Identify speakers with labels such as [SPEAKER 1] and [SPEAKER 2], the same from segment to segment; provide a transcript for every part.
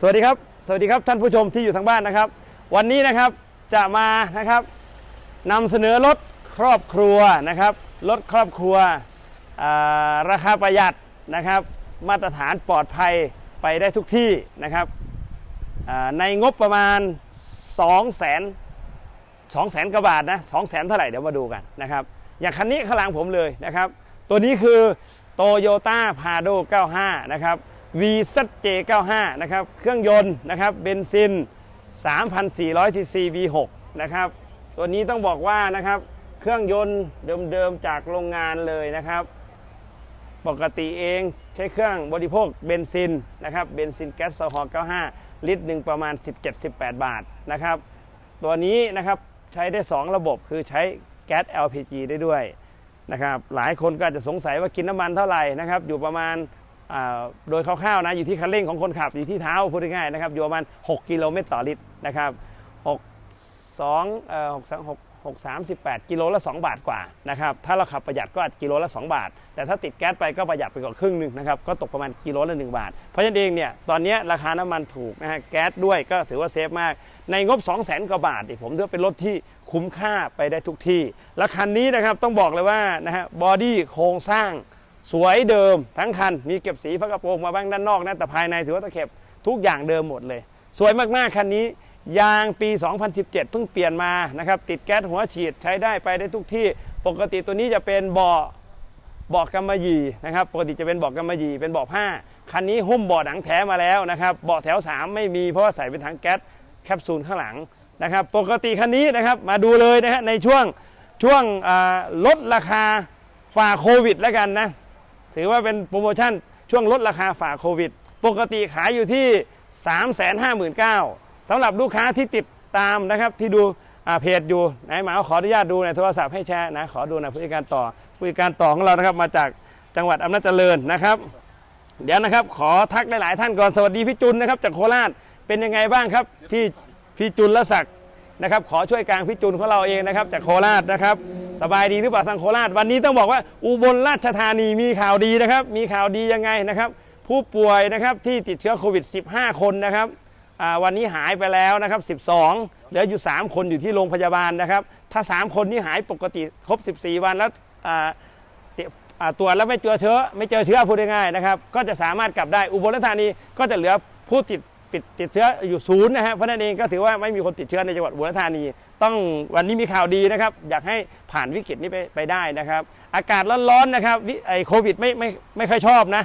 [SPEAKER 1] สวัสดีครับ สวัสดีครับท่านผู้ชมที่อยู่ทางบ้านนะครับ วันนี้นะครับจะมานะครับนำเสนอรถครอบครัวนะครับรถครอบครัวราคาประหยัดนะครับ มาตรฐานปลอดภัยไปได้ทุกที่นะครับในงบประมาณ 2 0 0 0 0 0 2 0 0 0 0กว่าบาทนะ2 0 0 0 0 0เท่าไหร่เดี๋ยวมาดูกันนะครับอย่างคันนี้ข้างหลังผมเลยนะครับ ตัวนี้คือ Toyota Prado 95 นะครับ VZJ 95 นะครับ เครื่องยนต์นะครับ เบนซิน 3,400 ซีซี V6 นะครับ ตัวนี้ต้องบอกว่านะครับ เครื่องยนต์เดิมๆ จากโรงงานเลยนะครับ ปกติเองใช้เครื่องบริโภคเบนซินนะครับ เบนซินแก๊สโซฮอล์95 ลิตรหนึ่งประมาณ 17-18 บาทนะครับ ตัวนี้นะครับใช้ได้ 2 ระบบคือใช้แก๊ส LPG ได้ด้วยนะครับ หลายคนก็อาจจะสงสัยว่ากินน้ำมันเท่าไหร่นะครับ อยู่ประมาณ โดยคร่าวๆนะอยู่ที่คันเร่งของคนขับอยู่ที่เท้าพูดง่ายๆนะครับอยู่ประมาณ 6 กิโลเมตรต่อลิตรนะครับ6 2เอ่อ6 3 6 6 38 กิโลละ 2 บาทกว่านะครับถ้าเราขับประหยัดก็อาจกิโลละ 2 บาท แต่ถ้าติดแก๊สไปก็ประหยัดไปกว่าครึ่งหนึ่งนะครับก็ตกประมาณกิโลละ 1 บาท เพราะฉะนั้นเองเนี่ยตอนนี้ราคาน้ำมันถูกนะฮะแก๊สด้วยก็ถือว่าเซฟมาก ในงบ 2 0 0 0 0 0กว่าบาทผมถือว่าเป็นรถที่คุ้มค่าไปได้ทุกที่และคันนี้นะครับต้องบอกเลยว่านะฮะบอดี้โครงสร้าง สวยเดิมทั้งคัน มีเก็บสีฝากระโปรงมาบ้างด้านนอกนะแต่ภายในถือว่าตะเข็บทุกอย่างเดิมหมดเลย สวยมากๆคันนี้ยางปี 2017 เพิ่งเปลี่ยนมานะครับติดแก๊สหัวฉีดใช้ได้ไปได้ทุกที่ ปกติตัวนี้จะเป็นเบาะเบาะกำมะหยี่นะครับปกติจะเป็นเบาะกำมะหยี่เป็นเบาะผ้าคันนี้หุ้มเบาะหนังแท้มาแล้วนะครับเบาะแถว 3 ไม่มีเพราะว่าใส่เป็นถังแก๊สแคปซูลข้างหลังนะครับปกติคันนี้นะครับมาดูเลยนะฮะในช่วงช่วงลดราคาฝ่าโควิดแล้วกันนะ ถือว่าเป็นโปรโมชั่นช่วงลดราคาฝ่าโควิด ปกติขายอยู่ที่ 3 5 9 0 0 0สำหรับลูกค้าที่ติดตามนะครับที่ดูเพจอยู่ไหนหมาขออนุญาตดูในโทรศัพท์ให้แชร์นะขอดูนะผู้จัดการต่อผู้จัดการต่อของเรานะครับมาจากจังหวัดอำนาจเจริญนะครับ เดี๋ยวนะครับขอทักหลายๆท่านก่อนสวัสดีพี่จุนนะครับจากโคราชเป็นยังไงบ้างครับพี่พี่จุลละศักดิ์ นะครับขอช่วยกลางพี่จุนของเราเองนะครับจากโคราชนะครับ สบายดีหรือเปล่าทางโคราช วันนี้ต้องบอกว่าอุบลราชธานีมีข่าวดีนะครับ มีข่าวดียังไงนะครับ ผู้ป่วยนะครับที่ติดเชื้อโควิด 15 คนนะครับวันนี้หายไปแล้วนะครับ 12 เหลืออยู่ 3 คนอยู่ที่โรงพยาบาลนะครับ ถ้า 3 คนนี้หายปกติครบ 14 วันแล้วตรวจแล้วไม่เจอเชื้อไม่เจอเชื้อพูดง่ายๆนะครับ ก็จะสามารถกลับได้อุบลราชธานีก็จะเหลือผู้ติด ปิดติดเชื้ออยู่ศูนย์นะฮะเพราะนั้นเองก็ถือว่าไม่มีคนติดเชื้อในจังหวัดอุบลราชธานี ต้องวันนี้มีข่าวดีนะครับ อยากให้ผ่านวิกฤตนี้ไปไปได้นะครับ อากาศร้อนๆนะครับไอโควิดไม่ไม่ไม่ค่อยชอบนะ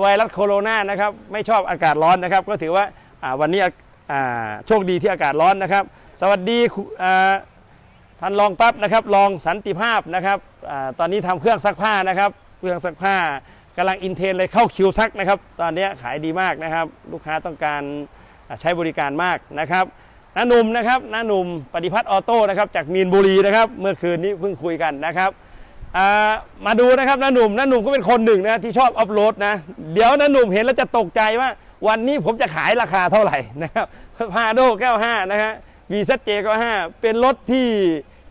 [SPEAKER 1] ไวรัสโคโรนานะครับไม่ชอบอากาศร้อนนะครับ ก็ถือว่าวันนี้โชคดีที่อากาศร้อนนะครับ สวัสดีท่านรองปั๊บนะครับรองสันติภาพนะครับอตอนนี้ทำเครื่องซักผ้านะครับ เครื่องซักผ้าำลังอินเทนเลยเข้าคิวซักนะครับ ตอนนี้ขายดีมากนะครับ ลูกค้าต้องการใช้บริการมากนะครับน้าหนุ่มนะครับน้าหนุ่มปฏิพัฒน์ออโต้นะครับจากมีนบุรีนะครับ เมื่อคืนนี้เพิ่งคุยกันนะครับมาดูนะครับน้าหนุ่มน้าหนุ่มก็เป็นคนหนึ่งนะที่ชอบอัพโหลดนะ เดี๋ยวน้าหนุ่มเห็นแล้วจะตกใจว่า วันนี้ผมจะขายราคาเท่าไหร่นะครับพาโด95นะฮะวีซัตเจก็5เป็นรถที่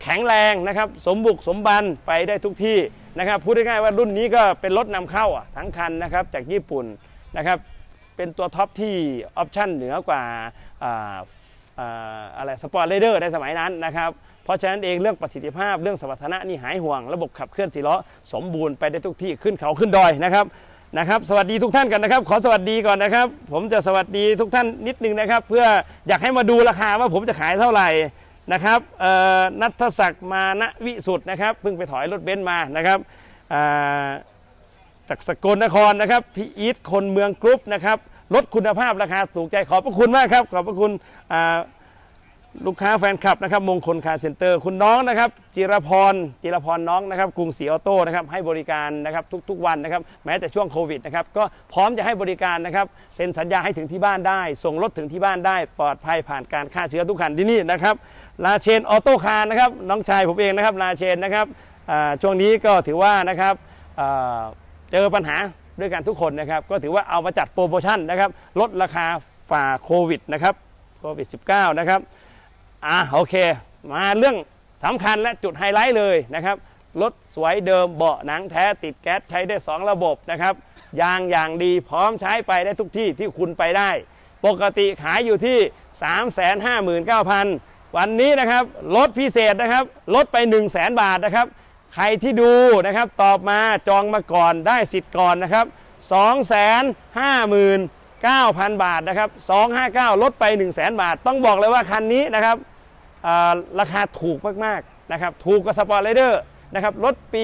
[SPEAKER 1] แข็งแรงนะครับ สมบุกสมบันไปได้ทุกที่ นะครับพูดง่ายๆว่ารุ่นนี้ก็เป็นรถนำเข้าอะทั้งคันนะครับจากญี่ปุ่นนะครับเป็นตัวท็อปที่ออปชั่นเหนือกว่าอ่าอ่าอะไรสปอร์ตเลเดอร์ในสมัยนั้นนะครับเพราะฉะนั้นเองเรื่องประสิทธิภาพเรื่องสมรรถนะนี่หายห่วง ระบบขับเคลื่อนสี่ล้อสมบูรณ์ไปได้ทุกที่ขึ้นเขาขึ้นดอยนะครับนะครับสวัสดีทุกท่านกันนะครับ ขอสวัสดีก่อนนะครับ ผมจะสวัสดีทุกท่านนิดนึงนะครับ เพื่ออยากให้มาดูราคาว่าผมจะขายเท่าไหร่ นะครับนัทศักดิ์มานะวิสุทธ์นะครับเพิ่งไปถอยรถเบนซ์มานะครับจากสกลนครนะครับพี่อีทคนเมืองกรุ๊ปนะครับลดคุณภาพราคาถูกใจขอบพระคุณมากครับ ขอบพระคุณ ลูกค้าแฟนคลับนะครับมงคลคาร์เซ็นเตอร์คุณน้องนะครับจิรพรจิรพรน้องนะครับกรุงศรีออโต้นะครับให้บริการนะครับทุกๆวันนะครับแม้แต่ช่วงโควิดนะครับก็พร้อมจะให้บริการนะครับเซ็นสัญญาให้ถึงที่บ้านได้ ส่งรถถึงที่บ้านได้ ปลอดภัยผ่านการฆ่าเชื้อทุกคันที่นี่นะครับลาเชนออโต้คาร์นะครับน้องชายผมเองนะครับลาเชนนะครับช่วงนี้ก็ถือว่านะครับเจอปัญหาด้วยกันทุกคนนะครับก็ถือว่าเอามาจัดโปรโมชั่นนะครับลดราคาฝ่าโควิดนะครับโควิด -19 นะครับ อะโอเค มาเรื่องสำคัญและจุดไฮไลท์เลยนะครับ รถสวยเดิมเบาะหนังแท้ติดแก๊สใช้ได้ 2 ระบบนะครับ ยางอย่างดีพร้อมใช้ไปได้ทุกที่ที่คุณไปได้ ปกติขายอยู่ที่ 359,000 วันนี้นะครับลดพิเศษนะครับลดไป 1 0 0 0 0แบาทนะครับ ใครที่ดูนะครับตอบมาจองมาก่อนได้สิทธิ์ก่อนนะครับ 9,000 บาทนะครับ 259 ลดไป 1 0 0 0 0 0 บาท ต้องบอกเลยว่าคันนี้นะครับราคาถูกมากๆนะครับ ถูกกว่าสปอร์ตไรเดอร์นะครับ รถปี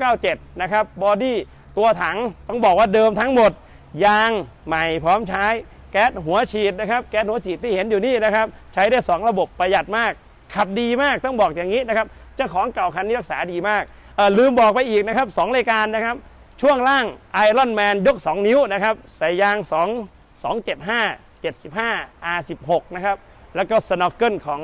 [SPEAKER 1] 1997 นะครับ บอดี้ตัวถังต้องบอกว่าเดิมทั้งหมด ยางใหม่พร้อมใช้ แก๊สหัวฉีดนะครับ แก๊สหัวฉีดที่เห็นอยู่นี่นะครับ ใช้ได้ 2 ระบบประหยัดมาก ขับดีมาก ต้องบอกอย่างนี้นะครับ เจ้าของเก่าคันนี้รักษาดีมาก ลืมบอกไปอีกนะครับสองรายการนะครับ ช่วงล่าง Iron Man ยก 2 นิ้วนะครับใส่ยาง 2 275 75 R16 นะครับแล้วก็สโนว์เกิลของ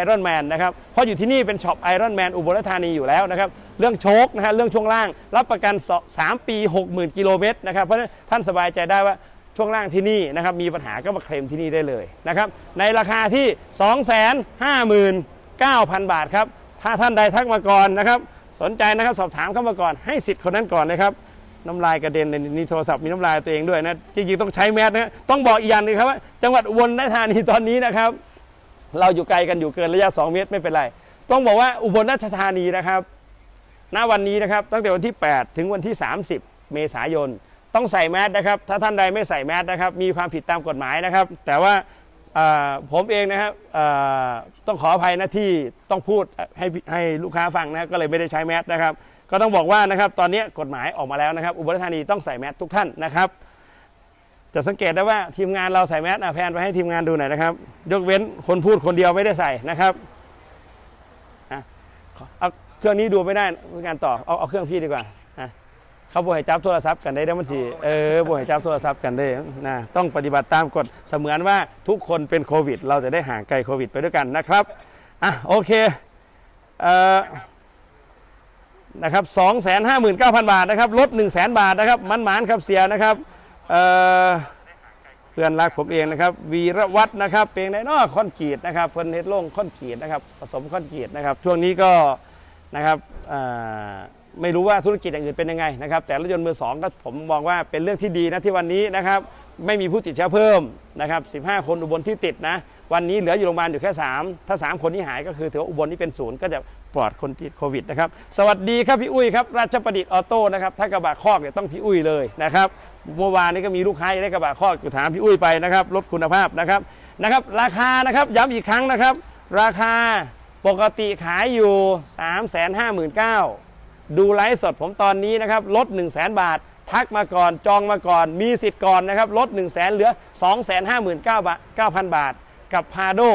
[SPEAKER 1] Iron Man นนะครับเพราะอยู่ที่นี่เป็นช็อป Iron Man อุบลราชธานีอยู่แล้วนะครับ เรื่องโชคนะฮะเรื่องช่วงล่าง รับประกัน 3 ปี 60,000 กิโลเมตรนะครับ เพราะนั้นท่านสบายใจได้ว่าช่วงล่างที่นี่นะครับมีปัญหาก็มาเคลมที่นี่ได้เลยนะครับในราคาที่ 259,000 บาทครับถ้าท่านใดทักมาก่อนนะครับ สนใจนะครับสอบถามเข้ามาก่อนให้สิทธิ์คนนั้นก่อนนะครับ น้ำลายกระเด็นเลยนี่โทรศัพท์มีน้ำลายตัวเองด้วยนะจริงๆต้องใช้แมสนะต้องบอกอีกอย่างหนึงครับว่าจังหวัดอุบลราชธานีตอนนี้นะครับ เราอยู่ไกลกันอยู่เกินระยะ 2 เมตรไม่เป็นไร ต้องบอกว่าอุบลราชธานีนะครับณวันนี้นะครับตั้งแต่วันที่ 8 ถึงวันที่ 30 เมษายน ต้องใส่แมสนะครับ ถ้าท่านใดไม่ใส่แมสนะครับ มีความผิดตามกฎหมายนะครับ แต่ว่าผมเองนะครับต้องขออภัยนะที่ต้องพูดให้ให้ลูกค้าฟังนะก็เลยไม่ได้ใช้แมสนะครับ ก็ต้องบอกว่านะครับตอนนี้กฎหมายออกมาแล้วนะครับ อุบลราชธานีต้องใส่แมสทุกท่านนะครับ จะสังเกตได้ว่าทีมงานเราใส่แมสอะแพนไปให้ทีมงานดูหน่อยนะครับ ยกเว้นคนพูดคนเดียวไม่ได้ใส่นะครับอะขอเอาเครื่องนี้ดูไม่ได้งานต่อเอาเอาเครื่องพี่ดีกว่าอะเขาบ่ให้จับโทรศัพท์กันได้เดี๋ยวมันสิเออบ่ให้จับโทรศัพท์กันได้นะต้องปฏิบัติตามกฎเสมือนว่าทุกคนเป็นโควิด เราจะได้ห่างไกลโควิด ไปด้วยกันนะครับอะโอเคเอ่อ นะครับ259,000บาทนะครับลด1 0 0 0 0 0บาทนะครับมันหมานครับเสียนะครับเเพื่อนรักผมเองนะครับ วีรวัฒน์นะครับเป็นไดนอคอนกรีตนะครับเพิ่นเฮ็ดโล่งคอนกรีตนะครับผสมคอนกรีตนะครับช่วงนี้ก็นะครับไม่รู้ว่าธุรกิจอย่างอื่นเป็นยังไงนะครับแต่รถยนต์มือสองก็ผมมองว่าเป็นเรื่องที่ดีนะที่วันนี้นะครับไม่มีผู้ติดเชื้อเพิ่มนะครับ 15 คนอุบลที่ติดนะ วันนี้เหลืออยู่โรงพยาบาลอยู่แค่ 3 ถ้า 3 คนที่หายก็คือถือว่าอุบลนี่เป็นศูนย์ก็จะปลอดคนติดโควิดนะครับ สวัสดีครับพี่อุ้ยครับราชประดิษฐ์ออโต้นะครับ ถ้ากระบะคอกเนี่ยต้องพี่อุ้ยเลยนะครับ เมื่อวานนี้ก็มีลูกค้าได้กระบะคอกอยู่ถามพี่อุ้ยไปนะครับลดคุณภาพนะครับนะครับ ราคานะครับย้ำอีกครั้งนะครับ ราคาปกติขายอยู่ 359,000ดูไลฟ์สดผมตอนนี้นะครับลด 1 0 0 0 0แบาท ทักมาก่อนจองมาก่อนมีสิทธิ์ก่อนนะครับลด 1 0 0 0 0แเหลือ 259,000 บาท กับ p a d o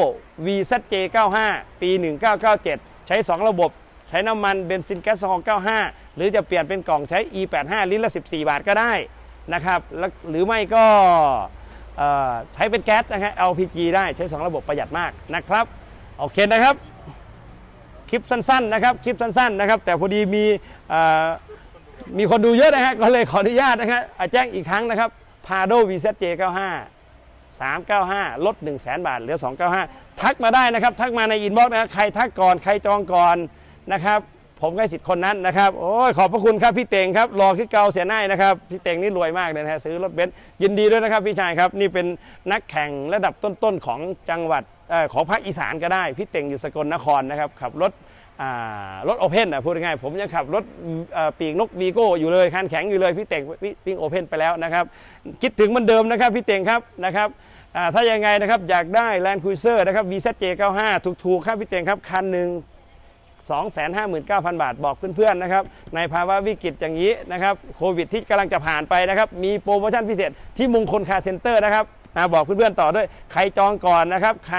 [SPEAKER 1] VZJ95 ปี 1997 ใช้ 2 ระบบ ใช้น้ำมันเบนซินแก๊สโซฮอล์95 หรือจะเปลี่ยนเป็นกล่องใช้ E85 ลิตรละ 14 บาทก็ได้นะครับ หรือไม่ก็ใช้เป็นแก๊สนะฮะ LPG ได้ใช้ 2 ระบบประหยัดมากนะครับ โอเคนะครับ คลิปสั้นๆนะครับ คลิปสั้นๆนะครับ แต่พอดีมีมีคนดูเยอะนะฮะ ก็เลยขออนุญาตนะฮะอะแจ้งอีกครั้งนะครับ p a d o VZJ95 395 ลด 1 0 0 0 0แบาทเหลือ 295 ทักมาได้นะครับ ทักมาในอินบ็อกซ์นะคใครทักก่อนใครจองก่อนนะครับ ผมให้สิทธิ์คนนั้นนะครับ โอ้ยขอบพระคุณครับพี่เต่งครับรอขึ้นเกาเสียหน้านะครับ พี่เต่งนี่รวยมากเลยนะฮะซื้อรถเบนซ์ยินดีด้วยนะครับพี่ชายครับ นี่เป็นนักแข่งระดับต้นๆของจังหวัด ของภาคอีสานก็ได้ พี่เต่งอยู่สกลนครนะครับขับรถรถโอเพนอะพูดง่ายๆผมยังขับรถปีกนกวีโก้อยู่เลยคันแข็งอยู่เลยพี่เต่งพี่วิ่งโอเพนไปแล้วนะครับ คิดถึงมันเดิมนะครับพี่เต่งครับนะครับถ้ายังไงนะครับอยากได้ Land Cruiser นะครับ VZJ95 ถูกๆครับพี่เต่งครับคันหนึ่ง259,000 บาทบอกเพื่อนๆนะครับในภาวะวิกฤตอย่างนี้นะครับโควิดที่กำลังจะผ่านไปนะครับมีโปรโมชั่นพิเศษที่มงคลคาเซ็นเตอร์นะครับ นะบอกเพื่อนๆต่อด้วยใครจองก่อนนะครับ ใคร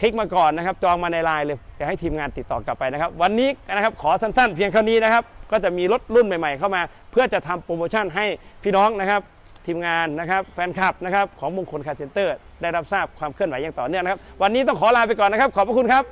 [SPEAKER 1] คลิกมาก่อนนะครับ จองมาในไลน์เลยจะให้ทีมงานติดต่อกลับไปนะครับ วันนี้นะครับขอสั้นๆ เพียงเท่านี้นะครับ ก็จะมีรถรุ่นใหม่ๆ เข้ามา เพื่อจะทำโปรโมชั่นให้พี่น้องนะครับ ทีมงานนะครับ แฟนคลับนะครับของมงคลคาร์เซ็นเตอร์ได้รับทราบความเคลื่อนไหวอย่างต่อเนื่องนะครับ วันนี้ต้องขอลาไปก่อนนะครับ ขอบพระคุณครับ